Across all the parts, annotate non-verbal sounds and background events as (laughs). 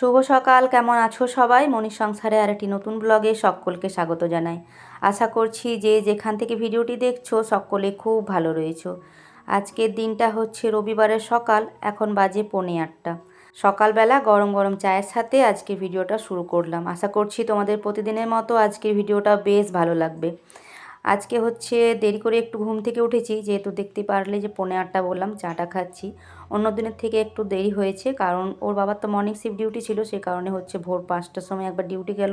শুভ সকাল, কেমন আছো সবাই? মনির সংসারে আর একটি নতুন ব্লগে সকলকে স্বাগত জানাই। আশা করছি যে যেখান থেকে ভিডিওটি দেখছ সকলে খুব ভালো রয়েছো। আজকের দিনটা হচ্ছে রবিবারের সকাল, এখন বাজে পৌনে আটটা। সকালবেলা গরম গরম চায়ের সাথে আজকে ভিডিওটা শুরু করলাম। আশা করছি তোমাদের প্রতিদিনের মতো আজকের ভিডিওটা বেশ ভালো লাগবে। আজকে হচ্ছে দেরি করে একটু ঘুম থেকে উঠেছি, যেহেতু দেখতে পারলে যে পৌনে আটটা বললাম, চাটা খাচ্ছি। অন্য দিনের থেকে একটু দেরি হয়েছে, কারণ ওর বাবার তো মর্নিং শিফট ডিউটি ছিল, সে কারণে হচ্ছে ভোর পাঁচটার সময় একবার ডিউটি গেল।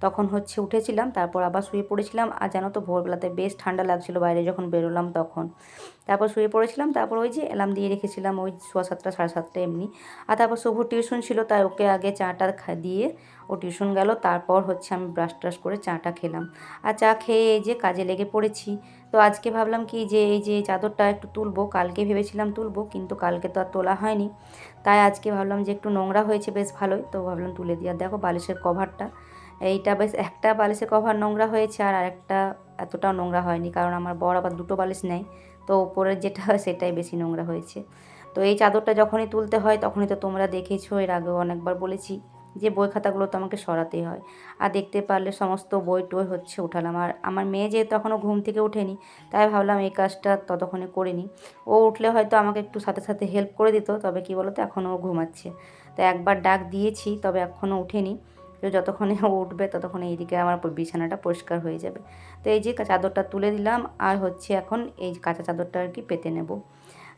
তখন হচ্ছে উঠেছিলাম, তারপর আবার শুয়ে পড়েছিলাম। আর জানো তো, ভোরবেলাতে বেশ ঠান্ডা লাগছিল বাইরে যখন বেরোলাম তখন। তারপর শুয়ে পড়েছিলাম, তারপর ওই যে এলাম দিয়ে রেখেছিলাম, ওই সোয়া সাতটা, সাড়ে সাতটা এমনি। আর তারপর শুভ টিউশন ছিল, তাই ওকে আগে চাটা দিয়ে ও টিউশন গেল। তারপর হচ্ছে আমি ব্রাশ ট্রাশ করে চাটা খেলাম। আর চা খেয়ে এই যে কাজে লেগে পড়েছি। তো আজকে ভাবলাম কি যে এই যে চাদরটা একটু তুলবো, কালকে ভেবেছিলাম তুলবো, কিন্তু কালকে তো আর তোলা হয়নি। তাই আজকে ভাবলাম যে একটু নোংরা হয়েছে, বেশ ভালোই। তো ভাবলাম তুলে দিয়ে আর দেখো বালিশের কভারটা। এইটা বেশ একটা বালিশের কভার নোংরা হয়েছে আর আরেকটা এতটাও নোংরা হয়নি, কারণ আমার বর আবার দুটো বালিশ নেয়। তো ওপরের যেটা হয় সেটাই বেশি নোংরা হয়েছে। তো এই চাদরটা যখনই তুলতে হয় তখনই তো তোমরা দেখেছ, এর আগেও অনেকবার বলেছি যে বই খাতাগুলো তো আমাকে সরাতেই হয়। আর দেখতে পারলে সমস্ত বই টই হচ্ছে উঠালাম। আর আমার মেয়ে যেহেতু এখনও ঘুম থেকে ওঠেনি, তাই ভাবলাম এই কাজটা ততক্ষণে করে নিই। ও উঠলে হয়তো আমাকে একটু সাথে সাথে হেল্প করে দিত, তবে কি বলতো এখনও ও ঘুমাচ্ছে। তো একবার ডাক দিয়েছি, তবে এখনও উঠেনি। তো যতক্ষণে উঠবে ততক্ষণে এইদিকে আমার বিছানাটা পরিষ্কার হয়ে যাবে। তো এই যে চাদরটা তুলে দিলাম আর হচ্ছে এখন এই কাঁচা চাদরটা আর কি পেতে নেব।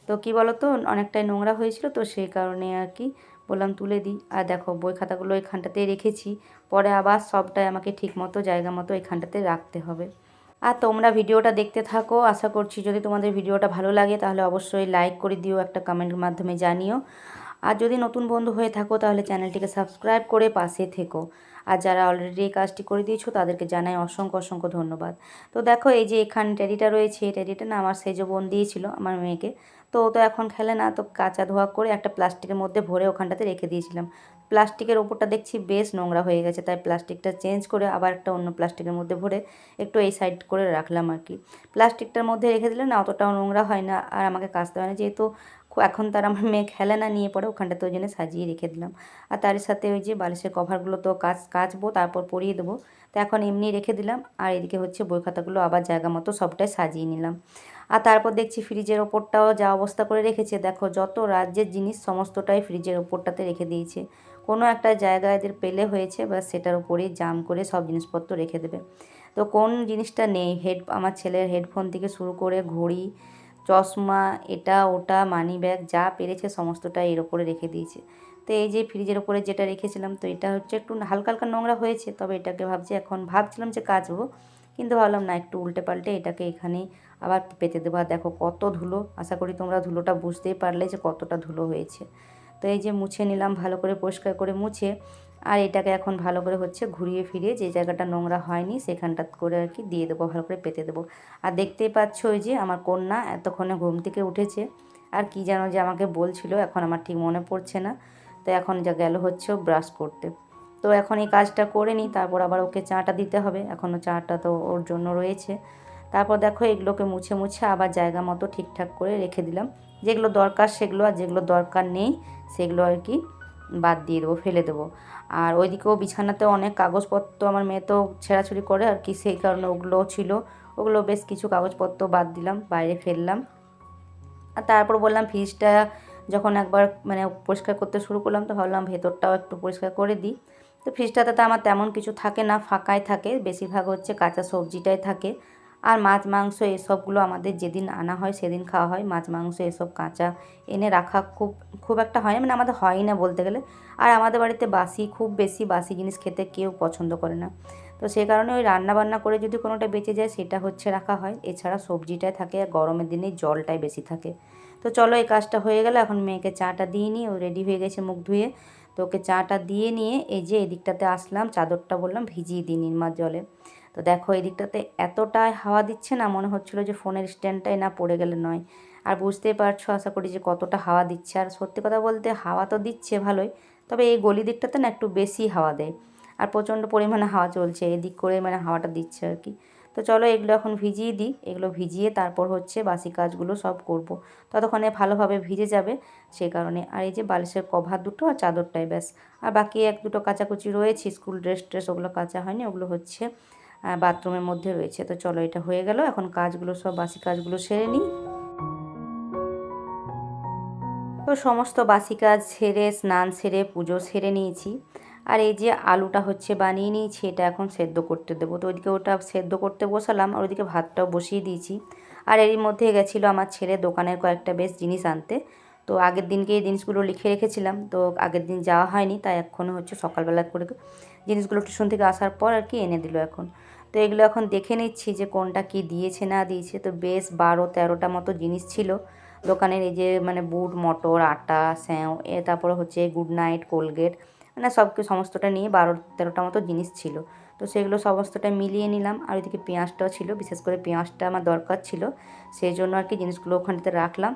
তো কি বলতো, অনেকটাই নোংরা হয়েছিল তো সেই কারণে আর কি বললাম তুলে দিই। আর দেখো বই খাতাগুলো এখানটাতেই রেখেছি, পরে আবার সবটাই আমাকে ঠিক মতো জায়গা মতো এখানটাতে রাখতে হবে। আর তোমরা ভিডিওটা দেখতে থাকো, আশা করছি যদি তোমাদের ভিডিওটা ভালো লাগে তাহলে অবশ্যই লাইক করে দিও, একটা কমেন্টের মাধ্যমে জানিও। আর যদি নতুন বন্ধু হয়ে থাকো, তাহলে চ্যানেলটিকে সাবস্ক্রাইব করে পাশে থেকো। আর যারা অলরেডি এই কাজটি করে দিয়েছ, তাদেরকে জানাই অসংখ্য অসংখ্য ধন্যবাদ। তো দেখো, এই যে এখানে টেডিটা রয়েছে, এই টেডিটা না আমার সেজো বোন দিয়েছিল, আমার মেয়েকে। তো ও তো এখন খেলে না, তো কাঁচা ধোয়া করে একটা প্লাস্টিকের মধ্যে ভরে ওখানটাতে রেখে দিয়েছিলাম। প্লাস্টিকের ওপরটা দেখছি বেশ নোংরা হয়ে গেছে, তাই প্লাস্টিকটা চেঞ্জ করে আবার একটা অন্য প্লাস্টিকের মধ্যে ভরে একটু এই সাইড করে রাখলাম আর কি। প্লাস্টিকটার মধ্যে রেখে দিলে না অতটাও নোংরা হয় না, আর আমাকে কাচতে হয় না, যেহেতু এখন তার আমার মেয়ে খেলে না নিয়ে পড়ে ওখানটাতে ওই জন্য সাজিয়ে রেখে দিলাম। আর তার সাথে ওই যে বালিশের কভারগুলো তো কাচ কাচবো, তারপর পরিয়ে দেবো। তো এখন এমনি রেখে দিলাম। আর এদিকে হচ্ছে বই খাতাগুলো আবার জায়গা মতো সবটাই সাজিয়ে নিলাম। আর তারপর দেখছি ফ্রিজের ওপরটাও যা অবস্থা করে রেখেছে, দেখো যত রাজ্যের জিনিস সমস্তটাই ফ্রিজের ওপরটাতে রেখে দিয়েছে। কোনো একটা জায়গায় এদের পেলে হয়েছে বা সেটার উপরেই জাম করে সব জিনিসপত্র রেখে দেবে। তো কোন জিনিসটা নেই, হেড আমার ছেলের হেডফোন থেকে শুরু করে ঘড়ি চশমা, এটা, ওটা মানি ব্যাগ যা পেরেছে সমস্তটা এর ওপরে রেখে দিয়েছে। তো এই যে ফ্রিজের ওপরে যেটা রেখেছিলাম, তো এটা হচ্ছে একটু হালকা হালকা নোংরা হয়েছে, তবে এটাকে ভাবছি এখন, ভাবছিলাম যে কাচবো, কিন্তু ভাবলাম না, একটু উল্টে পাল্টে এটাকে এখানেই আবার পেতে দেবো। আর দেখো কত ধুলো, আশা করি তোমরা ধুলোটা বুঝতেই পারলে যে কতটা ধুলো হয়েছে। তো এই যে মুছে নিলাম, ভালো করে পরিষ্কার করে মুছে আর এটাকে এখন ভালো করে হচ্ছে ঘুরিয়ে ফিরিয়ে যে জায়গাটা নোংরা হয়নি সেখানটা করে আর কি দিয়ে দেবো, ভালো করে পেতে দেবো। আর দেখতেই পাচ্ছ ওই যে আমার কন্যা এতক্ষণে ঘুম থেকে উঠেছে। আর কি যেন যে আমাকে বলছিল, এখন আমার ঠিক মনে পড়ছে না। তো এখন যা গেল হচ্ছে ব্রাশ করতে। তো এখন এই কাজটা করে নিই, তারপর আবার ওকে চাটা দিতে হবে। এখনও চাটা তো ওর জন্য রয়েছে। তারপর দেখো এগুলোকে মুছে মুছে আবার জায়গা মতো ঠিকঠাক করে রেখে দিলাম। যেগুলো দরকার সেগুলো আর যেগুলো দরকার নেই, সেগুলো আর কি বাদ দিয়ে দেবো, ফেলে দেবো। আর ওইদিকেও বিছানাতে অনেক কাগজপত্র, আমার মেয়ে তো ছেঁড়াছুড়ি করে আর কি, সেই কারণে ওগুলোও ছিল। ওগুলো বেশ কিছু কাগজপত্র বাদ দিলাম, বাইরে ফেললাম। আর তারপর বললাম ফ্রিজটা যখন একবার মানে পরিষ্কার করতে শুরু করলাম, তো ভাবলাম ভেতরটাও একটু পরিষ্কার করে দিই। তো ফ্রিজটাতে তো আমার তেমন কিছু থাকে না, ফাঁকাই থাকে, বেশিরভাগ হচ্ছে কাঁচা সবজিটাই থাকে। আর মাছ, মাংস এসবগুলো আমাদের যেদিন আনা হয় সেদিন খাওয়া হয়। মাছ, মাংস এসব কাঁচা এনে রাখা খুব খুব একটা হয় না মানে আমাদের হয় না বলতে গেলে। আর আমাদের বাড়িতে বাসি, খুব বেশি বাসি জিনিস খেতে কেউ পছন্দ করে না। তো সেই কারণে ওই রান্না বান্না করে যদি কোনোটা বেঁচে যায় সেটা হচ্ছে রাখা হয়। এছাড়া সবজিটাই থাকে আর গরমের দিনে জলটাই বেশি থাকে। তো চলো এই কাজটা হয়ে গেলে, এখন মেয়েকে চাটা দিয়ে নিই। ও রেডি হয়ে গেছে মুখ ধুয়ে। তো ওকে চাটা দিয়ে নিয়ে এই যে এদিকটাতে আসলাম, চাদরটা বললাম ভিজিয়ে দিই নির্মার জলে। তো দেখো, এই দিকটাতে এতটাই হাওয়া দিচ্ছে না, মনে হচ্ছিল যে ফোনের স্ট্যান্ডটাই না পড়ে গেলে নয়। আর বুঝতেই পারছ, আশা করি যে কতটা হাওয়া দিচ্ছে। আর সত্যি কথা বলতে হাওয়া তো দিচ্ছে ভালোই, তবে এই গলি দিকটাতে না একটু বেশি হাওয়া দেয়। আর প্রচণ্ড পরিমাণে হাওয়া চলছে এদিক করে মানে হাওয়াটা দিচ্ছে আর কি। তো চলো, এগুলো এখন ভিজিয়ে দিই। এগুলো ভিজিয়ে তারপর হচ্ছে বাসি কাজগুলো সব করব। ততক্ষণে ভালোভাবে ভিজে যাবে সেই কারণে। আর এই যে বালিশের কভার দুটো আর চাদরটাই, ব্যাস। আর বাকি এক দুটো কাচাকুচি রয়েছে, স্কুল ড্রেস ট্রেস ওগুলো কাচা হয়নি, ওগুলো হচ্ছে বাথরুমের মধ্যে রয়েছে। তো চলো, এটা হয়ে গেল। এখন কাজগুলো সব, বাসি কাজগুলো সেরে নিই। তো সমস্ত বাসি কাজ সেরে, স্নান সেরে, পুজো সেরে নিয়েছি। আর এই যে আলুটা হচ্ছে বানিয়ে নিয়েছি, এটা এখন সেদ্ধ করতে দেবো। তো ওইদিকে ওটা সেদ্ধ করতে বসালাম, আর ওইদিকে ভাতটাও বসিয়ে দিয়েছি। আর এরই মধ্যে গেছিল আমার ছেলে দোকানের কয়েকটা বেশ জিনিস আনতে। তো আগের দিনকে এই জিনিসগুলো লিখে রেখেছিলাম। তো আগের দিন যাওয়া হয়নি, তাই এখন হচ্ছে সকালবেলা করে জিনিসগুলো টিউশন থেকে আসার পর আর কি এনে দিল এখন। তো এগুলো এখন দেখে নিচ্ছি যে কোনটা কি দিয়েছে, না দিয়েছে। তো বেশ বারো তেরোটা মতো জিনিস ছিল। দোকানের এই যে মানে বুট, মটর, আটা, স্যাঁও, এ তারপরে হচ্ছে গুড নাইট, কোলগেট মানে সব সমস্তটা নিয়ে বারো তেরোটা মতো জিনিস ছিল। তো সেগুলো সমস্তটা মিলিয়ে নিলাম। আর ওইদিকে পেঁয়াজটাও ছিল, বিশেষ করে পেঁয়াজটা আমার দরকার ছিল। সেই জন্য আর কি জিনিসগুলো ওখানটাতে রাখলাম।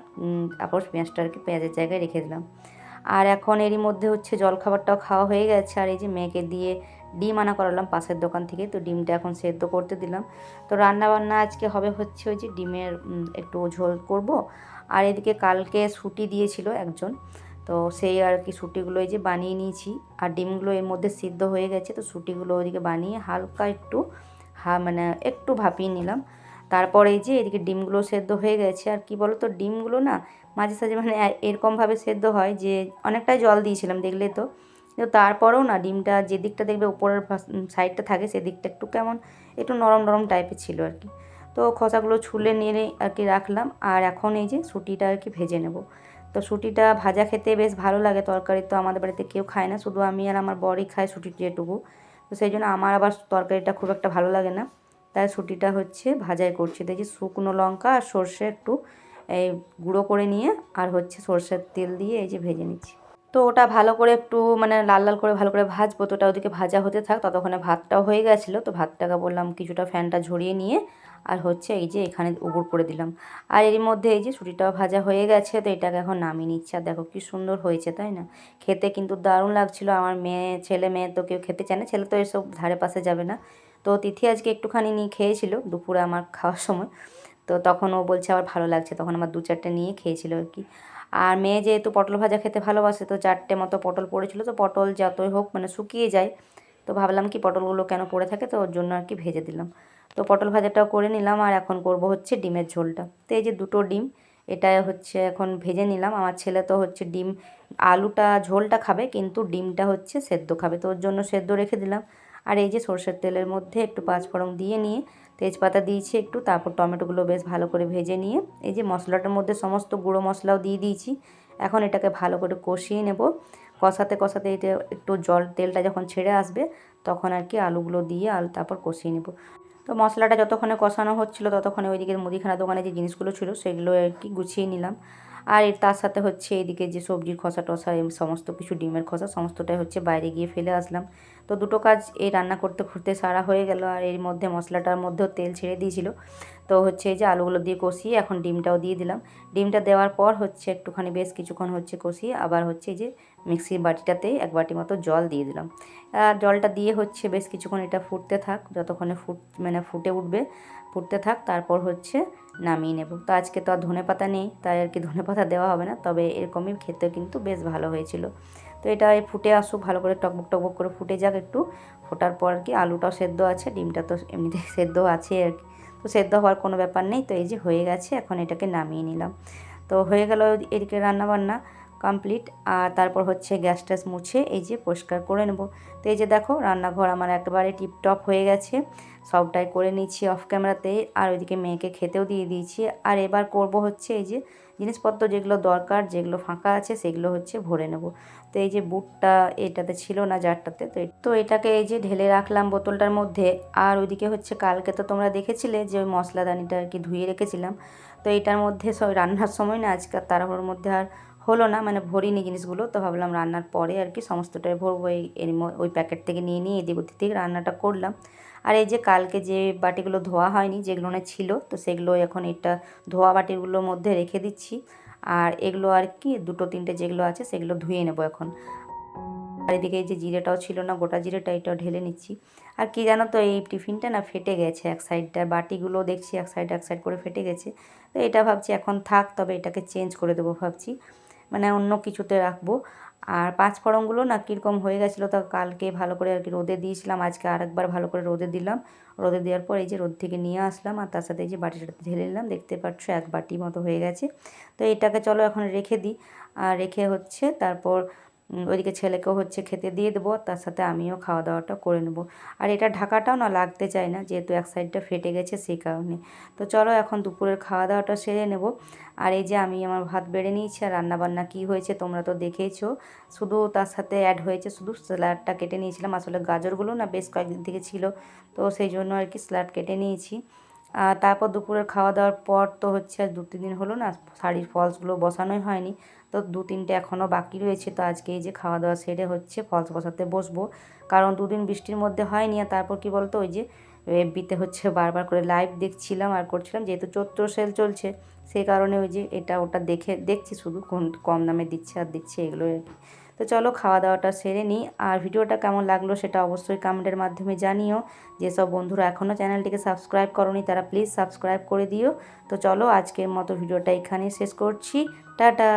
তারপর পেঁয়াজটা আর কি পেঁয়াজের জায়গায় রেখে দিলাম। আর এখন এরই মধ্যে হচ্ছে জলখাবারটাও খাওয়া হয়ে গেছে। আর এই যে মেয়েকে দিয়ে ডিম আনা করালাম পাশের দোকান থেকে, তো ডিমটা এখন সেদ্ধ করতে দিলাম। তো রান্না বান্না আজকে হবে হচ্ছে ওই যে ডিমের একটু ঝোল করব। আর এদিকে কালকে ছুটি দিয়েছিল একজন, তো সেই আর কি সুটিগুলো এই যে বানিয়ে নিয়েছি। আর ডিমগুলো এর মধ্যে সিদ্ধ হয়ে গেছে, তো সুটিগুলো ওইদিকে বানিয়ে হালকা একটু হা মানে একটু ভাপিয়ে নিলাম। তারপরে এই যে এদিকে ডিমগুলো সেদ্ধ হয়ে গেছে। আর কি বলো তো ডিমগুলো না মাঝে সাঝে মানে এরকমভাবে সেদ্ধ হয় যে অনেকটাই জল দিয়েছিলাম দেখলে তো। কিন্তু তারপরেও না ডিমটা যে দিকটা দেখবে উপরের সাইডটা থাকে সেদিকটা একটু কেমন একটু নরম নরম টাইপের ছিল আর কি। তো খোসাগুলো ছুলে নিয়ে আর কি রাখলাম আর এখন এই যে সুটিটা আর কি ভেজে নেব। তো সুটিটা ভাজা খেতে বেশ ভালো লাগে, তরকারি তো আমাদের বাড়িতে কেউ খায় না, শুধু আমি আর আমার বরই খায় সুটিটি যেটুকু। তো সেই জন্য আমার আবার তরকারিটা খুব একটা ভালো লাগে না। তাই সুটিটা হচ্ছে ভাজাই করছি। দেখি শুকনো লঙ্কা আর সর্ষে একটু এই গুঁড়ো করে নিয়ে আর হচ্ছে সর্ষের তেল দিয়ে এই যে ভেজে নিচ্ছি। তো ওটা ভালো করে একটু মানে লাল লাল করে ভালো করে ভাজবো, তো ওটা ওদিকে ভাজা হতে থাক। ততক্ষণে ভাতটাও হয়ে গেছিল, তো ভাতটাকে বললাম কিছুটা ফ্যানটা ঝরিয়ে নিয়ে আর হচ্ছে এই যে এখানে উপর করে দিলাম। আর এর মধ্যে এই যে ছুটিটাও ভাজা হয়ে গেছে, তো এটাকে এখন নামিয়ে নিচ্ছে। আর দেখো কি সুন্দর হয়েছে, তাই না? খেতে কিন্তু দারুণ লাগছিল। আমার মেয়ে, ছেলে মেয়ে তো কেউ খেতে চায় না, ছেলে তো এসব ধারে পাশে যাবে না। তো তিথি আজকে একটুখানি নিয়ে খেয়েছিল, দুপুরে আমার খাওয়ার সময়। তো তখন ও বলছে আবার ভালো লাগছে। তখন আমার দু চারটে নিয়ে খেয়েছিল আর কি। আর মেয়ে যেহেতু পটল ভাজা খেতে ভালোবাসে, তো চারটে মতো পটল পড়েছিল, তো পটল যতই হোক মানে শুকিয়ে যায়। তো ভাবলাম কি পটলগুলো কেন পড়ে থাকে, তো ওর জন্য আর কি ভেজে দিলাম। তো পটল ভাজাটাও করে নিলাম, আর এখন করব হচ্ছে ডিমের ঝোলটা। তো এই যে দুটো ডিম, এটা হচ্ছে এখন ভেজে নিলাম। আমার ছেলে তো হচ্ছে ডিম, আলুটা, ঝোলটা খাবে, কিন্তু ডিমটা হচ্ছে সেদ্ধ খাবে। তো ওর জন্য সেদ্ধ রেখে দিলাম। আর এই যে সর্ষের তেলের মধ্যে একটু পাঁচফোড়ন দিয়ে নিয়ে তেজপাতা দিয়েছি একটু, তারপর টমেটোগুলো বেশ ভালো করে ভেজে নিয়ে, এই যে মশলাটার মধ্যে সমস্ত গুঁড়ো মশলাও দিয়ে দিয়েছি। এখন এটাকে ভালো করে কষিয়ে নেব। কষাতে কষাতে এটা একটু জল, তেলটা যখন ছেড়ে আসবে, তখন আর কি আলুগুলো দিয়ে আলু, তারপর কষিয়ে নেব। তো মশলাটা যতক্ষণে কষানো হচ্ছিল, ততক্ষণে ওইদিকে মুদিখানা দোকানে যে জিনিসগুলো ছিল, সেগুলো আর কি গুছিয়ে নিলাম। আর এর তার সাথে হচ্ছে এইদিকে যে সবজির খোসা টসা এই সমস্ত কিছু, ডিমের খোসা, সমস্তটাই হচ্ছে বাইরে গিয়ে ফেলে আসলাম। তো দুটো কাজ এই রান্না করতে করতে সারা হয়ে গেল আর এর মধ্যে মশলাটার মধ্যেও তেল ছেড়ে দিয়েছিল। তো হচ্ছে এই যে আলুগুলো দিয়ে কষিয়ে এখন ডিমটাও দিয়ে দিলাম। ডিমটা দেওয়ার পর হচ্ছে একটুখানি বেশ কিছুক্ষণ হচ্ছে কষিয়ে আবার হচ্ছে যে মিক্সির বাটিটাতে এক বাটি মতো জল দিয়ে দিলাম। আর জলটা দিয়ে হচ্ছে বেশ কিছুক্ষণ এটা ফুটতে থাক, যতক্ষণে ফুট মানে ফুটে উঠবে, ফুটতে থাক, তারপর হচ্ছে নামিয়ে নেব। তো আজকে তো আর ধনে পাতা নেই, তাই আর কি ধনে পাতা দেওয়া হবে না। তবে এরকমই খেতে কিন্তু বেশ ভালো হয়েছিল। তো এটা ফুটে আসুক, ভালো করে টকবক টকবক করে ফুটে যাক একটু। ফোটার পর আর কি আলুটাও সেদ্ধ আছে, ডিমটা তো এমনিতে (laughs) সেদ্ধ আছে আর কি। তো সেদ্ধ হওয়ার কোনো ব্যাপার নেই, তো এই যে হয়ে গেছে, এখন এটাকে নামিয়ে নিলাম। তো হয়ে গেল এদিকে রান্নাবান্না। কমপ্লিট আর তারপর হচ্ছে গ্যাস ট্যাস মুছে এই যে পরিষ্কার করে নেব। তো এই যে দেখো, রান্নাঘর আমার একেবারে টিপটপ হয়ে গেছে। সবটাই করে নিচ্ছি অফ ক্যামেরাতে আর ওইদিকে মেয়েকে খেতেও দিয়ে দিয়েছি। আর এবার করব হচ্ছে এই যে জিনিসপত্র যেগুলো দরকার, যেগুলো ফাঁকা আছে, সেগুলো হচ্ছে ভরে নেব। তো এই যে বুটটা এটাতে ছিল না জারটাতে, তো তো এটাকে এই যে ঢেলে রাখলাম বোতলটার মধ্যে। আর ওইদিকে হচ্ছে কালকে তো তোমরা দেখেছিলে যে ওই মশলাদানিটা আর কি ধুয়ে রেখেছিলাম। তো এটার মধ্যে সব রান্নার সময় না আজকাল তাড়াহুড়োর মধ্যে আর হলো না মানে ভরিনি জিনিসগুলো, তো ভাবলাম রান্নার পরে আর কি সমস্তটাই ভরবো, এই ওই প্যাকেট থেকে নিয়ে নিয়ে এদিক ওদিক থেকে রান্নাটা করলাম। আর এই যে কালকে যে বাটিগুলো ধোয়া হয়নি, যেগুলো না ছিল, তো সেগুলো এখন এটা ধোয়া বাটিগুলোর মধ্যে রেখে দিচ্ছি। আর এগুলো আর কি, দুটো তিনটে যেগুলো আছে সেগুলো ধুয়ে নেব এখন। আর এদিকে এই যে জিরেটাও ছিল না, গোটা জিরেটা এটাও ঢেলে নিচ্ছি। আর কি জানো তো, এই টিফিনটা না ফেটে গেছে এক সাইডটা বাটিগুলো দেখছি এক সাইড এক সাইড করে ফেটে গেছে। তো এটা ভাবছি এখন থাক, তবে এটাকে চেঞ্জ করে দেবো ভাবছি। মানে অন্য কিছুতে রাখব। আর পাঁচ ফড়ংগুলো না কীরকম হয়ে গেছিল তা কালকে ভালো করে আর কি রোদে দিয়েছিলাম, আজকে আরেকবার ভালো করে রোদে দিলাম। রোদে দেওয়ার পর এই যে রোদ থেকে নিয়ে আসলাম আর তার সাথে এই যে বাটিটা ঢেলে নিলাম, দেখতে পাচ্ছ এক বাটি মতো হয়ে গেছে। তো এটাকে চলো এখন রেখে দিই। আর রেখে হচ্ছে তারপর ওইদিকে ছেলেকেও হচ্ছে খেতে দিয়ে দেবো, তার সাথে আমিও খাওয়া দাওয়াটা করে নেব। আর এটা ঢাকাটাও না লাগতে চায় না, যেহেতু এক সাইডটা ফেটে গেছে সেই কারণে। তো চলো এখন দুপুরের খাওয়া দাওয়াটা সেরে নেব। আর এই যে আমি আমার ভাত বেড়ে নিয়েছি আর রান্নাবান্না কী হয়েছে তোমরা তো দেখেইছো। শুধু তার সাথে অ্যাড হয়েছে শুধু স্যালাডটা কেটে নিয়েছিলাম, আসলে গাজরগুলো না বেশ কয়েকদিন থেকে ছিল, তো সেই জন্য আর কি স্যালাড কেটে নিয়েছি। আর তারপর দুপুরের খাওয়া দাওয়ার পর তো হচ্ছে আর দু তিন দিন হলো না শাড়ির ফলসগুলো বসানোই হয়নি। তো দু তিনটে এখনও বাকি রয়েছে। তো আজকে এই যে খাওয়া দাওয়া সেরে হচ্ছে ফলস বসাতে বসবো। কারণ দুদিন বৃষ্টির মধ্যে হয়নি আর তারপর কি বলতো, ওই যে এফবিতে হচ্ছে বারবার করে লাইভ দেখছিলাম আর করছিলাম। যেহেতু চৈত্র সেল চলছে সেই কারণে ওই যে এটা ওটা দেখে, দেখছি শুধু কোন কম দামে দিচ্ছে আর দিচ্ছে এগুলো আর কি। তো চলো খাওয়া দাওয়াটা সেরে নিই। আর ভিডিওটা কেমন লাগল সেটা অবশ্যই কমেন্টের মাধ্যমে জানিও। যেসব বন্ধুরা এখনও চ্যানেলটিকে সাবস্ক্রাইব করনি, তারা প্লিজ সাবস্ক্রাইব করে দিও। তো চলো আজকের মতো ভিডিওটা এখানে শেষ করছি। টাটা!